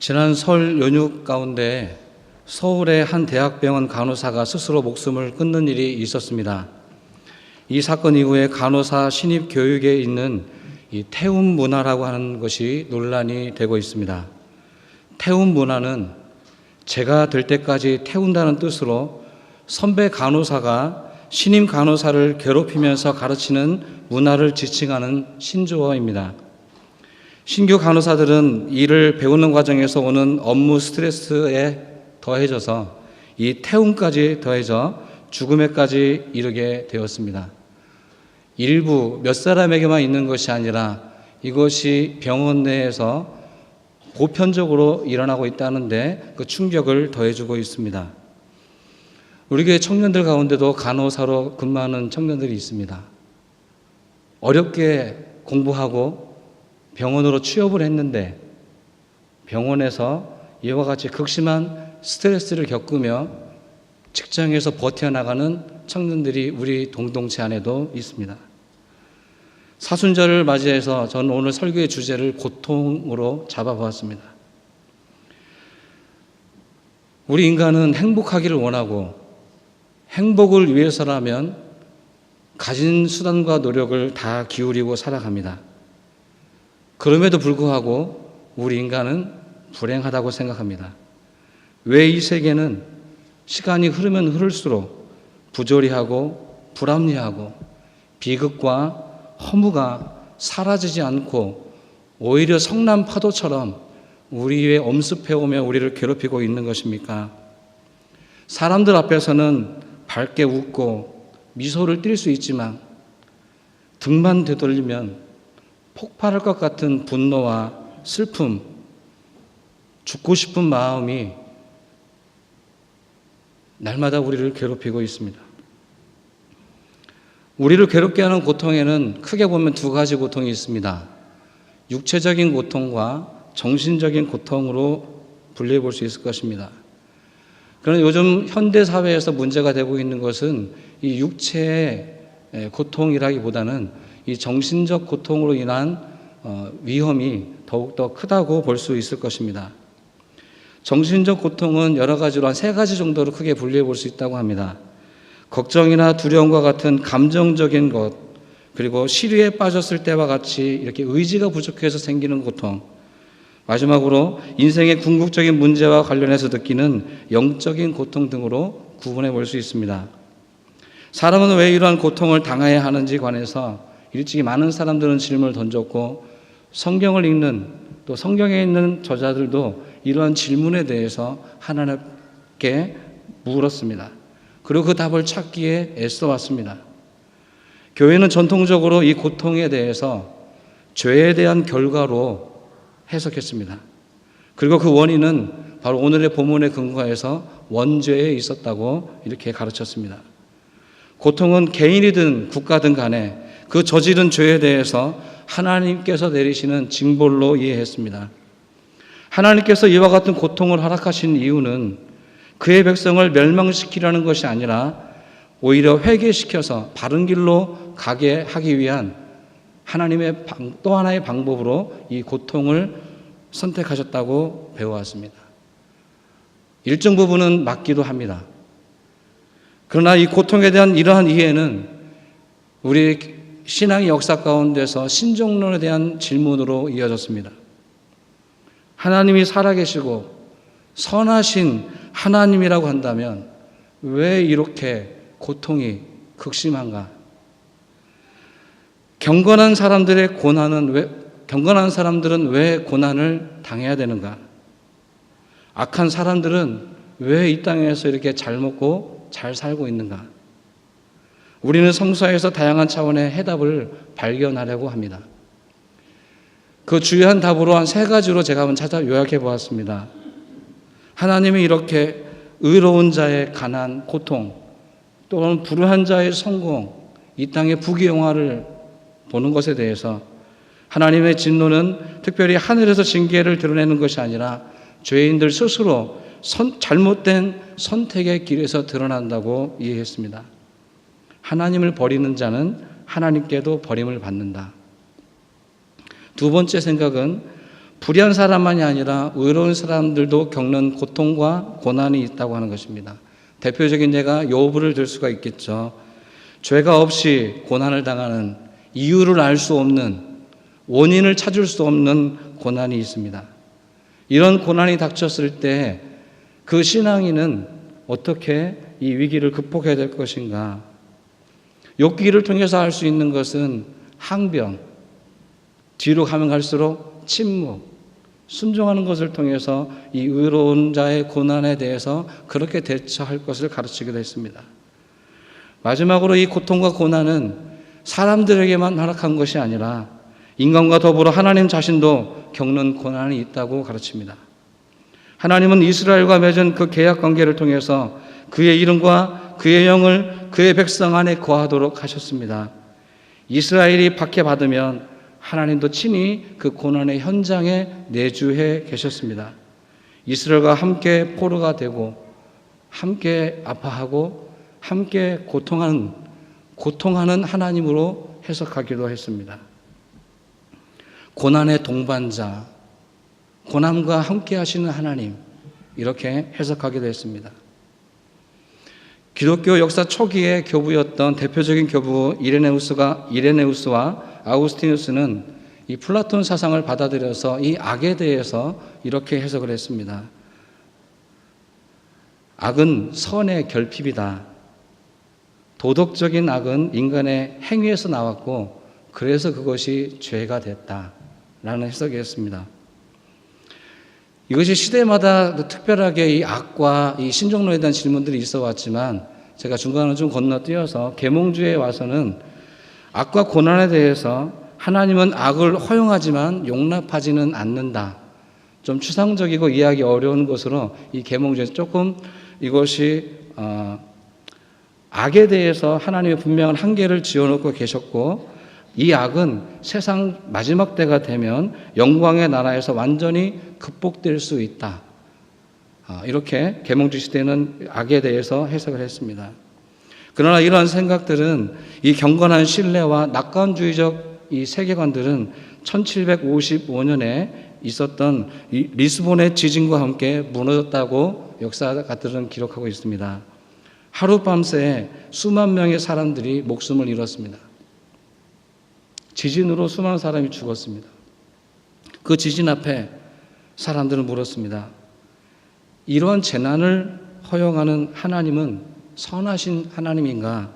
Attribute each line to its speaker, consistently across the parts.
Speaker 1: 지난 설 연휴 가운데 서울의 한 대학병원 간호사가 스스로 목숨을 끊는 일이 있었습니다. 이 사건 이후에 간호사 신입 교육에 있는 이 태움 문화라고 하는 것이 논란이 되고 있습니다. 태움 문화는 제가 될 때까지 태운다는 뜻으로 선배 간호사가 신임 간호사를 괴롭히면서 가르치는 문화를 지칭하는 신조어입니다. 신규 간호사들은 일을 배우는 과정에서 오는 업무 스트레스에 더해져서 이 태움까지 더해져 죽음에까지 이르게 되었습니다. 일부 몇 사람에게만 있는 것이 아니라 이것이 병원 내에서 보편적으로 일어나고 있다는데 그 충격을 더해주고 있습니다. 우리 교회 청년들 가운데도 간호사로 근무하는 청년들이 있습니다. 어렵게 공부하고 병원으로 취업을 했는데 병원에서 이와 같이 극심한 스트레스를 겪으며 직장에서 버텨나가는 청년들이 우리 동동체 안에도 있습니다. 사순절을 맞이해서 저는 오늘 설교의 주제를 고통으로 잡아보았습니다. 우리 인간은 행복하기를 원하고 행복을 위해서라면 가진 수단과 노력을 다 기울이고 살아갑니다. 그럼에도 불구하고 우리 인간은 불행하다고 생각합니다. 왜 이 세계는 시간이 흐르면 흐를수록 부조리하고 불합리하고 비극과 허무가 사라지지 않고 오히려 성남 파도처럼 우리 위에 엄습해오며 우리를 괴롭히고 있는 것입니까? 사람들 앞에서는 밝게 웃고 미소를 띌 수 있지만 등만 되돌리면 폭발할 것 같은 분노와 슬픔, 죽고 싶은 마음이 날마다 우리를 괴롭히고 있습니다. 우리를 괴롭게 하는 고통에는 크게 보면 두 가지 고통이 있습니다. 육체적인 고통과 정신적인 고통으로 분리해 볼 수 있을 것입니다. 그러나 요즘 현대 사회에서 문제가 되고 있는 것은 이 육체의 고통이라기보다는 이 정신적 고통으로 인한 어, 위험이 더욱더 크다고 볼 수 있을 것입니다. 정신적 고통은 여러 가지로 한 세 가지 정도로 크게 분리해 볼 수 있다고 합니다. 걱정이나 두려움과 같은 감정적인 것, 그리고 시류에 빠졌을 때와 같이 이렇게 의지가 부족해서 생기는 고통, 마지막으로 인생의 궁극적인 문제와 관련해서 느끼는 영적인 고통 등으로 구분해 볼 수 있습니다. 사람은 왜 이러한 고통을 당해야 하는지 관해서 일찍이 많은 사람들은 질문을 던졌고 성경을 읽는 또 성경에 있는 저자들도 이러한 질문에 대해서 하나님께 물었습니다. 그리고 그 답을 찾기에 애써 왔습니다. 교회는 전통적으로 이 고통에 대해서 죄에 대한 결과로 해석했습니다. 그리고 그 원인은 바로 오늘의 본문에 근거해서 원죄에 있었다고 이렇게 가르쳤습니다. 고통은 개인이든 국가든 간에 그 저지른 죄에 대해서 하나님께서 내리시는 징벌로 이해했습니다. 하나님께서 이와 같은 고통을 허락하신 이유는 그의 백성을 멸망시키려는 것이 아니라 오히려 회개시켜서 바른 길로 가게 하기 위한 하나님의 또 하나의 방법으로 이 고통을 선택하셨다고 배워왔습니다. 일정 부분은 맞기도 합니다. 그러나 이 고통에 대한 이러한 이해는 우리 신앙의 역사 가운데서 신종론에 대한 질문으로 이어졌습니다. 하나님이 살아계시고 선하신 하나님이라고 한다면 왜 이렇게 고통이 극심한가? 경건한 사람들의 고난은 왜, 경건한 사람들은 왜 고난을 당해야 되는가? 악한 사람들은 왜 이 땅에서 이렇게 잘 먹고 잘 살고 있는가? 우리는 성서에서 다양한 차원의 해답을 발견하려고 합니다. 그 주요한 답으로 한 세 가지로 제가 한번 찾아 요약해 보았습니다. 하나님이 이렇게 의로운 자의 가난, 고통, 또는 불우한 자의 성공, 이 땅의 부귀영화를 보는 것에 대해서 하나님의 진노는 특별히 하늘에서 징계를 드러내는 것이 아니라 죄인들 스스로 선, 잘못된 선택의 길에서 드러난다고 이해했습니다. 하나님을 버리는 자는 하나님께도 버림을 받는다. 두 번째 생각은 불의한 사람만이 아니라 의로운 사람들도 겪는 고통과 고난이 있다고 하는 것입니다. 대표적인 예가 요부를 들 수가 있겠죠. 죄가 없이 고난을 당하는 이유를 알 수 없는 원인을 찾을 수 없는 고난이 있습니다. 이런 고난이 닥쳤을 때 그 신앙인은 어떻게 이 위기를 극복해야 될 것인가? 욥기를 통해서 할 수 있는 것은 항변, 뒤로 가면 갈수록 침묵, 순종하는 것을 통해서 이 의로운 자의 고난에 대해서 그렇게 대처할 것을 가르치기도 했습니다. 마지막으로 이 고통과 고난은 사람들에게만 허락한 것이 아니라 인간과 더불어 하나님 자신도 겪는 고난이 있다고 가르칩니다. 하나님은 이스라엘과 맺은 그 계약 관계를 통해서 그의 이름과 그의 영을 그의 백성 안에 거하도록 하셨습니다. 이스라엘이 박해받으면 하나님도 친히 그 고난의 현장에 내주해 계셨습니다. 이스라엘과 함께 포로가 되고 함께 아파하고 함께 고통하는 고통하는 하나님으로 해석하기도 했습니다. 고난의 동반자, 고난과 함께 하시는 하나님 이렇게 해석하기도 했습니다. 기독교 역사 초기의 교부였던 대표적인 교부 이레네우스가 이레네우스와 아우스티누스는 이 플라톤 사상을 받아들여서 이 악에 대해서 이렇게 해석을 했습니다. 악은 선의 결핍이다. 도덕적인 악은 인간의 행위에서 나왔고 그래서 그것이 죄가 됐다. 라는 해석이었습니다. 이것이 시대마다 특별하게 이 악과 이 신종론에 대한 질문들이 있어 왔지만 제가 중간을 좀 건너뛰어서 계몽주에 와서는 악과 고난에 대해서 하나님은 악을 허용하지만 용납하지는 않는다. 좀 추상적이고 이해하기 어려운 것으로 이 계몽주에서 조금 이것이 어, 악에 대해서 하나님의 분명한 한계를 지어놓고 계셨고 이 악은 세상 마지막 때가 되면 영광의 나라에서 완전히 극복될 수 있다. 아, 이렇게 계몽주 시대는 악에 대해서 해석을 했습니다. 그러나 이러한 생각들은 이 경건한 신뢰와 낙관주의적 이 세계관들은 1755년에 있었던 리스본의 지진과 함께 무너졌다고 역사가들은 기록하고 있습니다. 하룻밤새 수만 명의 사람들이 목숨을 잃었습니다. 지진으로 수많은 사람이 죽었습니다. 그 지진 앞에 사람들은 물었습니다. 이러한 재난을 허용하는 하나님은 선하신 하나님인가?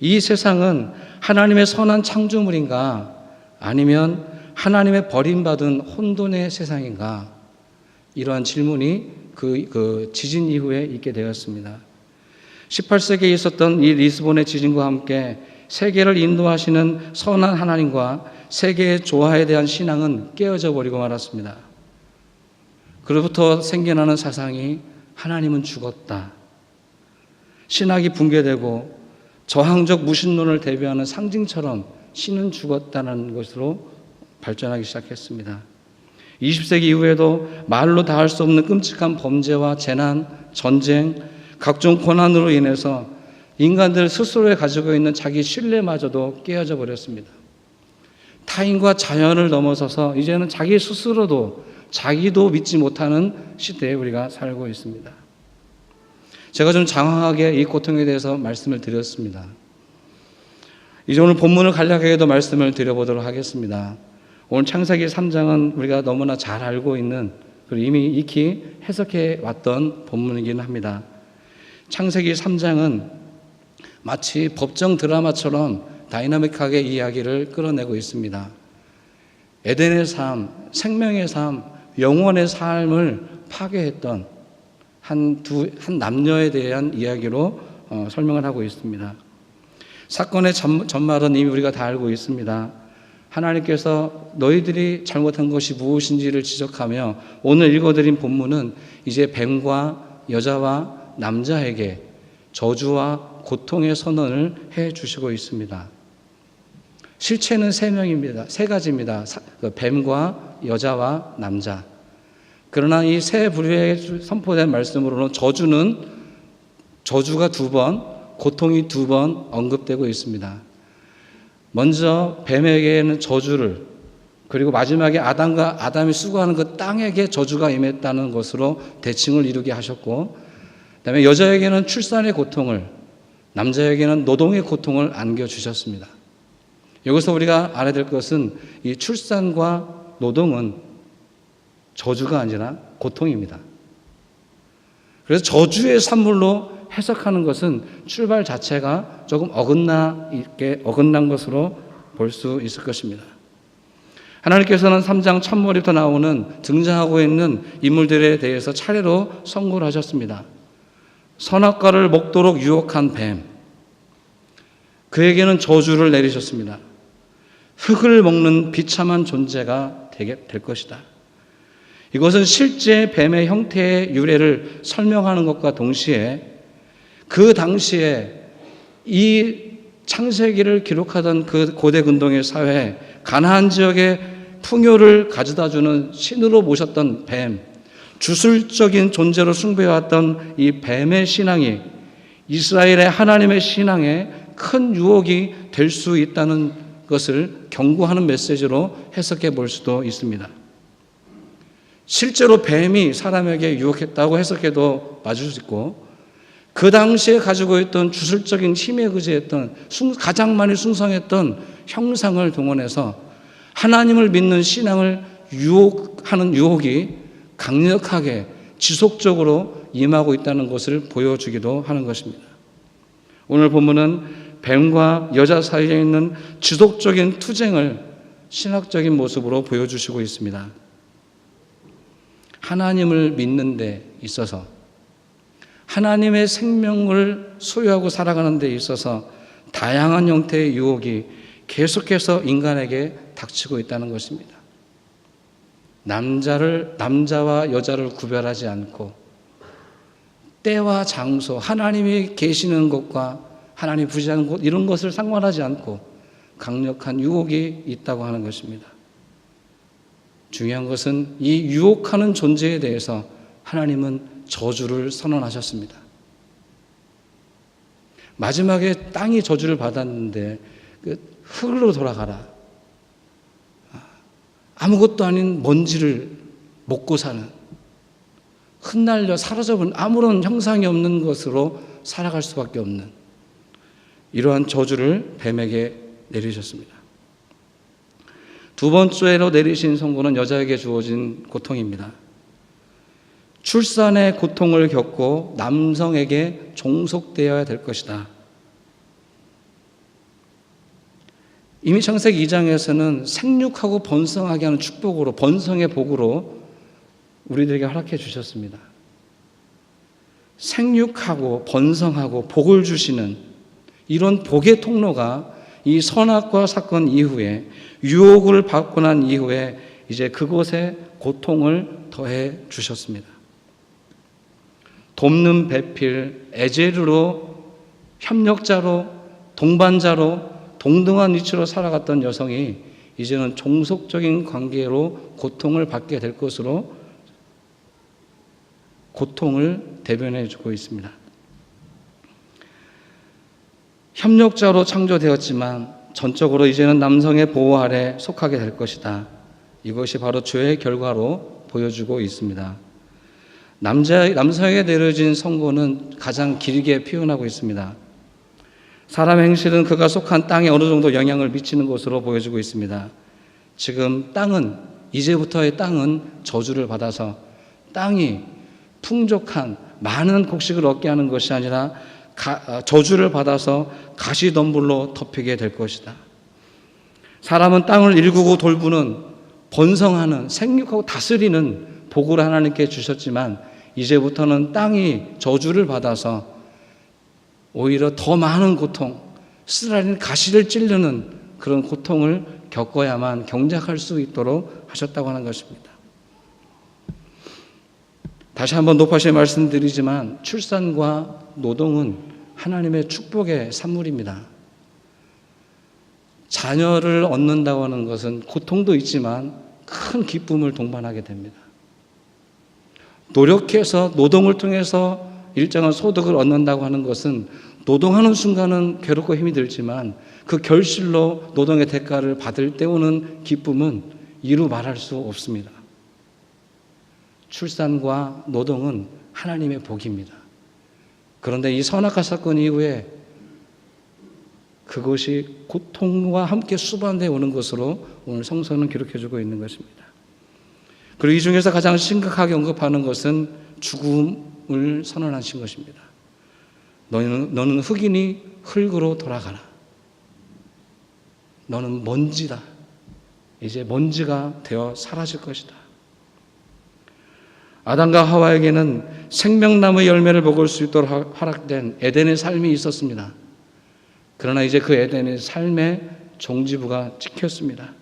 Speaker 1: 이 세상은 하나님의 선한 창조물인가? 아니면 하나님의 버림받은 혼돈의 세상인가? 이러한 질문이 그, 그 지진 이후에 있게 되었습니다. 18세기에 있었던 이 리스본의 지진과 함께 세계를 인도하시는 선한 하나님과 세계의 조화에 대한 신앙은 깨어져 버리고 말았습니다. 그로부터 생겨나는 사상이 하나님은 죽었다. 신학이 붕괴되고 저항적 무신론을 대비하는 상징처럼 신은 죽었다는 것으로 발전하기 시작했습니다. 20세기 이후에도 말로 다 할 수 없는 끔찍한 범죄와 재난, 전쟁, 각종 고난으로 인해서 인간들 스스로에 가지고 있는 자기 신뢰마저도 깨어져 버렸습니다. 타인과 자연을 넘어서서 이제는 자기 스스로도 자기도 믿지 못하는 시대에 우리가 살고 있습니다. 제가 좀 장황하게 이 고통에 대해서 말씀을 드렸습니다. 이제 오늘 본문을 간략하게도 말씀을 드려보도록 하겠습니다. 오늘 창세기 3장은 우리가 너무나 잘 알고 있는 그리고 이미 익히 해석해 왔던 본문이긴 합니다. 창세기 3장은 마치 법정 드라마처럼 다이나믹하게 이야기를 끌어내고 있습니다. 에덴의 삶, 생명의 삶, 영원의 삶을 파괴했던 한 두, 한 남녀에 대한 이야기로 어, 설명을 하고 있습니다. 사건의 전, 전말은 이미 우리가 다 알고 있습니다. 하나님께서 너희들이 잘못한 것이 무엇인지를 지적하며 오늘 읽어드린 본문은 이제 뱀과 여자와 남자에게 저주와 고통의 선언을 해 주시고 있습니다. 실체는 세 명입니다. 세 가지입니다. 그 뱀과 여자와 남자. 그러나 이 세 부류에 선포된 말씀으로는 저주는 저주가 두 번, 고통이 두 번 언급되고 있습니다. 먼저 뱀에게는 저주를 그리고 마지막에 아담과 아담이 수고하는 그 땅에게 저주가 임했다는 것으로 대칭을 이루게 하셨고, 그다음에 여자에게는 출산의 고통을, 남자에게는 노동의 고통을 안겨 주셨습니다. 여기서 우리가 알아야 될 것은 이 출산과 노동은 저주가 아니라 고통입니다. 그래서 저주의 산물로 해석하는 것은 출발 자체가 조금 어긋나 있게 어긋난 것으로 볼 수 있을 것입니다. 하나님께서는 3장 첫머리부터 나오는 등장하고 있는 인물들에 대해서 차례로 선고를 하셨습니다. 선악과를 먹도록 유혹한 뱀. 그에게는 저주를 내리셨습니다. 흙을 먹는 비참한 존재가 되게 될 것이다. 이것은 실제 뱀의 형태의 유래를 설명하는 것과 동시에 그 당시에 이 창세기를 기록하던 그 고대 근동의 사회, 가나안 지역의 풍요를 가져다 주는 신으로 모셨던 뱀, 주술적인 존재로 숭배해왔던 이 뱀의 신앙이 이스라엘의 하나님의 신앙에 큰 유혹이 될 수 있다는 것을 경고하는 메시지로 해석해 볼 수도 있습니다. 실제로 뱀이 사람에게 유혹했다고 해석해도 맞을 수 있고 그 당시에 가지고 있던 주술적인 힘에 의지했던 가장 많이 숭상했던 형상을 동원해서 하나님을 믿는 신앙을 유혹하는 유혹이 강력하게 지속적으로 임하고 있다는 것을 보여주기도 하는 것입니다. 오늘 본문은 뱀과 여자 사이에 있는 지속적인 투쟁을 신학적인 모습으로 보여주시고 있습니다. 하나님을 믿는 데 있어서 하나님의 생명을 소유하고 살아가는 데 있어서 다양한 형태의 유혹이 계속해서 인간에게 닥치고 있다는 것입니다. 남자를 남자와 여자를 구별하지 않고 때와 장소, 하나님이 계시는 곳과 하나님 부지하는 곳 이런 것을 상관하지 않고 강력한 유혹이 있다고 하는 것입니다. 중요한 것은 이 유혹하는 존재에 대해서 하나님은 저주를 선언하셨습니다. 마지막에 땅이 저주를 받았는데 그 흙으로 돌아가라. 아무것도 아닌 먼지를 먹고 사는 흩날려 사라져버린 아무런 형상이 없는 것으로 살아갈 수밖에 없는 이러한 저주를 뱀에게 내리셨습니다. 두 번째로 내리신 선고는 여자에게 주어진 고통입니다. 출산의 고통을 겪고 남성에게 종속되어야 될 것이다. 이미 창세기 2장에서는 생육하고 번성하게 하는 축복으로 번성의 복으로 우리들에게 허락해 주셨습니다. 생육하고 번성하고 복을 주시는 이런 복의 통로가 이 선악과 사건 이후에 유혹을 받고 난 이후에 이제 그곳에 고통을 더해 주셨습니다. 돕는 배필, 에제르로 협력자로 동반자로 동등한 위치로 살아갔던 여성이 이제는 종속적인 관계로 고통을 받게 될 것으로 고통을 대변해 주고 있습니다. 협력자로 창조되었지만 전적으로 이제는 남성의 보호 아래 속하게 될 것이다. 이것이 바로 죄의 결과로 보여주고 있습니다. 남자, 남성에게 내려진 선고는 가장 길게 표현하고 있습니다. 사람 행실은 그가 속한 땅에 어느 정도 영향을 미치는 것으로 보여지고 있습니다. 지금 땅은, 이제부터의 땅은 저주를 받아서 땅이 풍족한 많은 곡식을 얻게 하는 것이 아니라 가, 저주를 받아서 가시덤불로 덮이게 될 것이다. 사람은 땅을 일구고 돌부는 번성하는 생육하고 다스리는 복을 하나님께 주셨지만 이제부터는 땅이 저주를 받아서 오히려 더 많은 고통, 쓰라린 가시를 찌르는 그런 고통을 겪어야만 경작할 수 있도록 하셨다고 하는 것입니다. 다시 한번 높아시 말씀드리지만 출산과 노동은 하나님의 축복의 산물입니다. 자녀를 얻는다고 하는 것은 고통도 있지만 큰 기쁨을 동반하게 됩니다. 노력해서 노동을 통해서 일정한 소득을 얻는다고 하는 것은 노동하는 순간은 괴롭고 힘이 들지만 그 결실로 노동의 대가를 받을 때 오는 기쁨은 이루 말할 수 없습니다. 출산과 노동은 하나님의 복입니다. 그런데 이 선악과 사건 이후에 그것이 고통과 함께 수반되어 오는 것으로 오늘 성서는 기록해주고 있는 것입니다. 그리고 이 중에서 가장 심각하게 언급하는 것은 죽음을 선언하신 것입니다. 너는, 너는 흑인이 흙으로 돌아가라. 너는 먼지다. 이제 먼지가 되어 사라질 것이다. 아담과 하와에게는 생명나무 열매를 먹을 수 있도록 허락된 에덴의 삶이 있었습니다. 그러나 이제 그 에덴의 삶의 종지부가 찍혔습니다.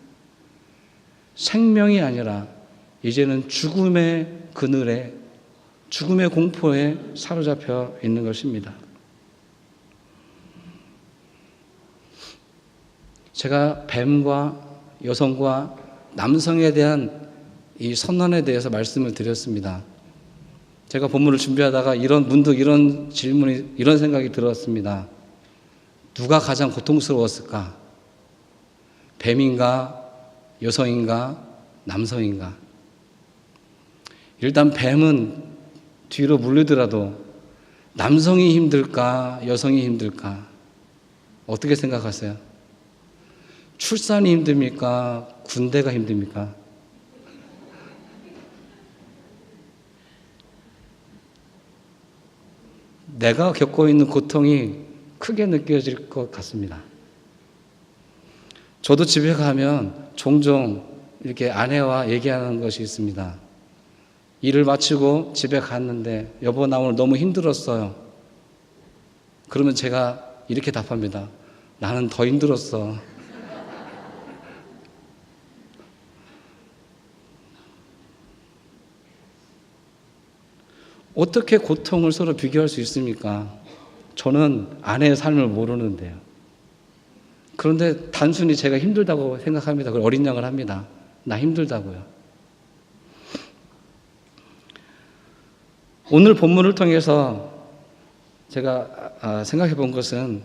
Speaker 1: 생명이 아니라 이제는 죽음의 그늘에 죽음의 공포에 사로잡혀 있는 것입니다. 제가 뱀과 여성과 남성에 대한 이 선언에 대해서 말씀을 드렸습니다. 제가 본문을 준비하다가 이런 문득 이런 질문이 이런 생각이 들었습니다. 누가 가장 고통스러웠을까? 뱀인가? 여성인가? 남성인가? 일단 뱀은 뒤로 물리더라도 남성이 힘들까? 여성이 힘들까? 어떻게 생각하세요? 출산이 힘듭니까? 군대가 힘듭니까? 내가 겪고 있는 고통이 크게 느껴질 것 같습니다. 저도 집에 가면 종종 이렇게 아내와 얘기하는 것이 있습니다. 일을 마치고 집에 갔는데 여보 나 오늘 너무 힘들었어요. 그러면 제가 이렇게 답합니다. 나는 더 힘들었어. 어떻게 고통을 서로 비교할 수 있습니까? 저는 아내의 삶을 모르는데요. 그런데 단순히 제가 힘들다고 생각합니다. 그걸 어린 양을 합니다. 나 힘들다고요. 오늘 본문을 통해서 제가 아, 생각해 본 것은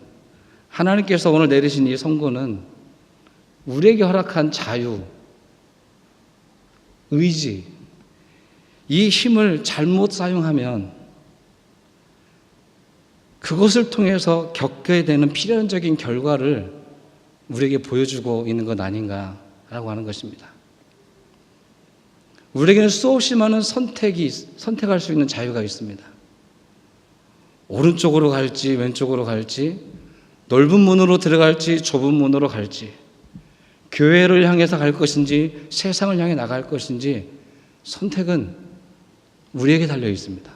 Speaker 1: 하나님께서 오늘 내리신 이 선고는 우리에게 허락한 자유, 의지, 이 힘을 잘못 사용하면 그것을 통해서 겪게 되는 필연적인 결과를 우리에게 보여주고 있는 것 아닌가라고 하는 것입니다. 우리에게는 수없이 많은 선택이, 선택할 수 있는 자유가 있습니다. 오른쪽으로 갈지, 왼쪽으로 갈지, 넓은 문으로 들어갈지, 좁은 문으로 갈지, 교회를 향해서 갈 것인지, 세상을 향해 나갈 것인지, 선택은 우리에게 달려 있습니다.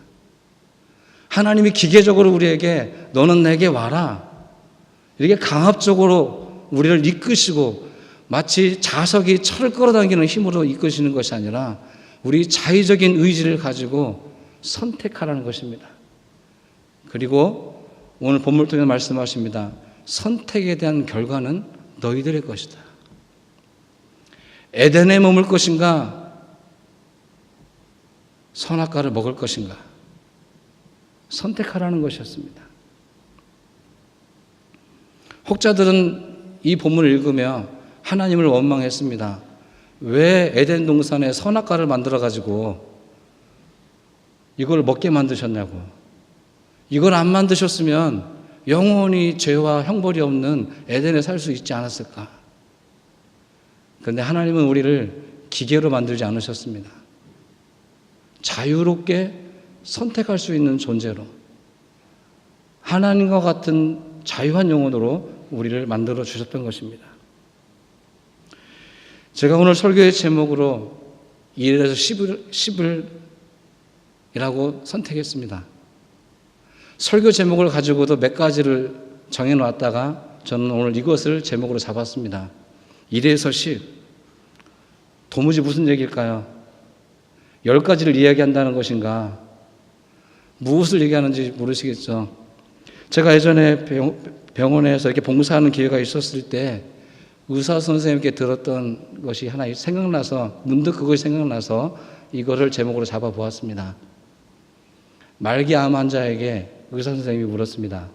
Speaker 1: 하나님이 기계적으로 우리에게 너는 내게 와라. 이렇게 강압적으로 우리를 이끄시고 마치 자석이 철을 끌어당기는 힘으로 이끄시는 것이 아니라 우리 자의적인 의지를 가지고 선택하라는 것입니다. 그리고 오늘 본문 통해 말씀하십니다. 선택에 대한 결과는 너희들의 것이다. 에덴에 머물 것인가? 선악과를 먹을 것인가? 선택하라는 것이었습니다. 혹자들은 이 본문을 읽으며 하나님을 원망했습니다. 왜 에덴 동산에 선악과를 만들어 가지고 이걸 먹게 만드셨냐고. 이걸 안 만드셨으면 영원히 죄와 형벌이 없는 에덴에 살 수 있지 않았을까? 그런데 하나님은 우리를 기계로 만들지 않으셨습니다. 자유롭게 선택할 수 있는 존재로 하나님과 같은 자유한 영혼으로 우리를 만들어 주셨던 것입니다. 제가 오늘 설교의 제목으로 1에서 10을, 10을 이라고 선택했습니다. 설교 제목을 가지고도 몇 가지를 정해놓았다가 저는 오늘 이것을 제목으로 잡았습니다. 1에서 10. 도무지 무슨 얘기일까요? 열 가지를 이야기한다는 것인가? 무엇을 얘기하는지 모르시겠죠. 제가 예전에 병원에서 이렇게 봉사하는 기회가 있었을 때 의사 선생님께 들었던 것이 하나 생각나서 문득 그것이 생각나서 이거를 제목으로 잡아 보았습니다. 말기 암 환자에게 의사 선생님이 물었습니다.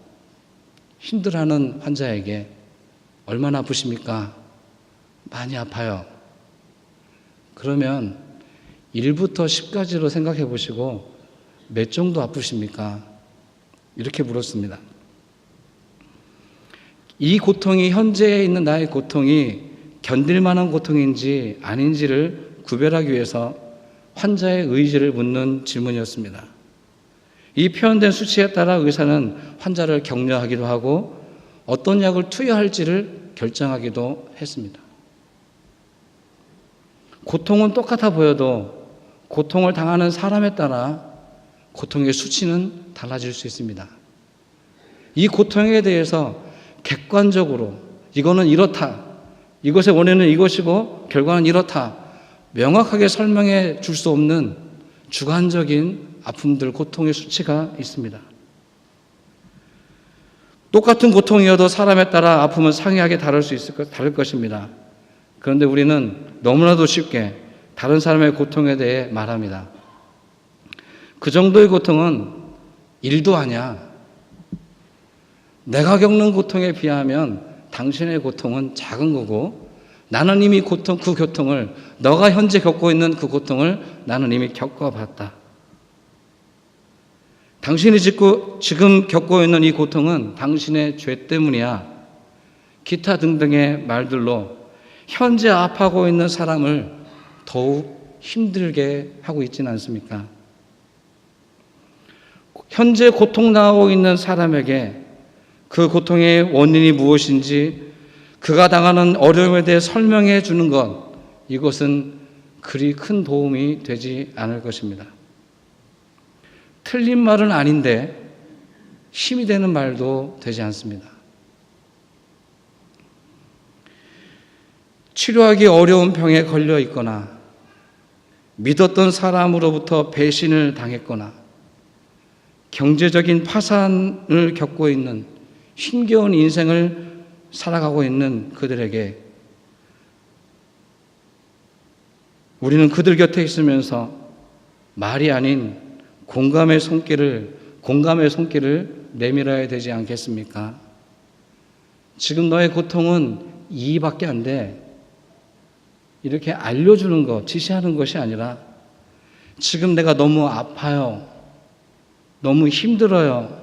Speaker 1: 힘들어하는 환자에게 얼마나 아프십니까? 많이 아파요. 그러면 1부터 10까지로 생각해 보시고 몇 정도 아프십니까? 이렇게 물었습니다. 이 고통이 현재에 있는 나의 고통이 견딜 만한 고통인지 아닌지를 구별하기 위해서 환자의 의지를 묻는 질문이었습니다. 이 표현된 수치에 따라 의사는 환자를 격려하기도 하고 어떤 약을 투여할지를 결정하기도 했습니다. 고통은 똑같아 보여도 고통을 당하는 사람에 따라 고통의 수치는 달라질 수 있습니다. 이 고통에 대해서 객관적으로 이거는 이렇다. 이것의 원인은 이것이고 결과는 이렇다. 명확하게 설명해 줄 수 없는 주관적인 아픔들, 고통의 수치가 있습니다. 똑같은 고통이어도 사람에 따라 아픔은 상이하게 다를 수 있을 것, 다를 것입니다. 그런데 우리는 너무나도 쉽게 다른 사람의 고통에 대해 말합니다. 그 정도의 고통은 일도 아니야. 내가 겪는 고통에 비하면 당신의 고통은 작은 거고 나는 이미 고통, 그 고통을, 너가 현재 겪고 있는 그 고통을 나는 이미 겪어봤다. 당신이 지금 겪고 있는 이 고통은 당신의 죄 때문이야. 기타 등등의 말들로 현재 아파하고 있는 사람을 더욱 힘들게 하고 있지는 않습니까? 현재 고통 당하고 있는 사람에게 그 고통의 원인이 무엇인지 그가 당하는 어려움에 대해 설명해 주는 것, 이것은 그리 큰 도움이 되지 않을 것입니다. 틀린 말은 아닌데 힘이 되는 말도 되지 않습니다. 치료하기 어려운 병에 걸려 있거나 믿었던 사람으로부터 배신을 당했거나 경제적인 파산을 겪고 있는 힘겨운 인생을 살아가고 있는 그들에게 우리는 그들 곁에 있으면서 말이 아닌 공감의 손길을 공감의 손길을 내밀어야 되지 않겠습니까? 지금 너의 고통은 이밖에 안 돼. 이렇게 알려주는 것, 지시하는 것이 아니라 지금 내가 너무 아파요. 너무 힘들어요.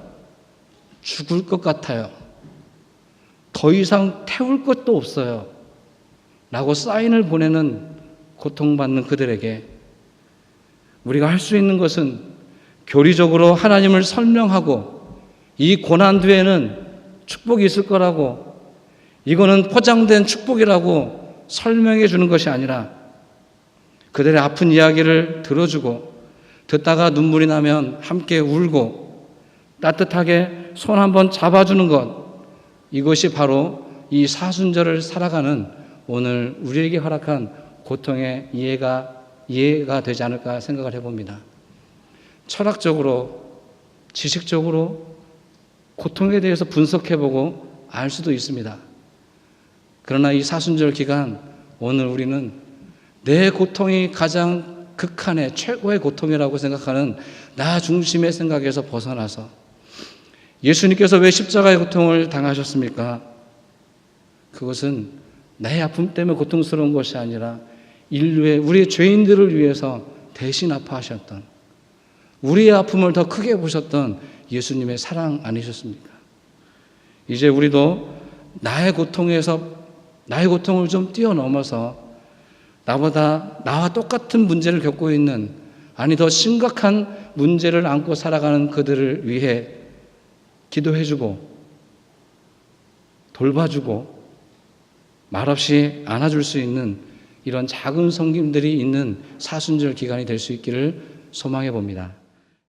Speaker 1: 죽을 것 같아요. 더 이상 태울 것도 없어요. 라고 사인을 보내는 고통받는 그들에게 우리가 할 수 있는 것은 교리적으로 하나님을 설명하고 이 고난 뒤에는 축복이 있을 거라고 이거는 포장된 축복이라고 설명해 주는 것이 아니라 그들의 아픈 이야기를 들어주고 듣다가 눈물이 나면 함께 울고 따뜻하게 손 한번 잡아주는 것 이것이 바로 이 사순절을 살아가는 오늘 우리에게 허락한 고통의 이해가 이해가 되지 않을까 생각을 해봅니다. 철학적으로 지식적으로 고통에 대해서 분석해보고 알 수도 있습니다. 그러나 이 사순절 기간 오늘 우리는 내 고통이 가장 극한의 최고의 고통이라고 생각하는 나 중심의 생각에서 벗어나서 예수님께서 왜 십자가의 고통을 당하셨습니까? 그것은 나의 아픔 때문에 고통스러운 것이 아니라 인류의 우리의 죄인들을 위해서 대신 아파하셨던 우리의 아픔을 더 크게 보셨던 예수님의 사랑 아니셨습니까? 이제 우리도 나의 고통에서 나의 고통을 좀 뛰어넘어서 나보다 나와 똑같은 문제를 겪고 있는 아니 더 심각한 문제를 안고 살아가는 그들을 위해 기도해주고 돌봐주고 말없이 안아줄 수 있는 이런 작은 성김들이 있는 사순절 기간이 될 수 있기를 소망해 봅니다.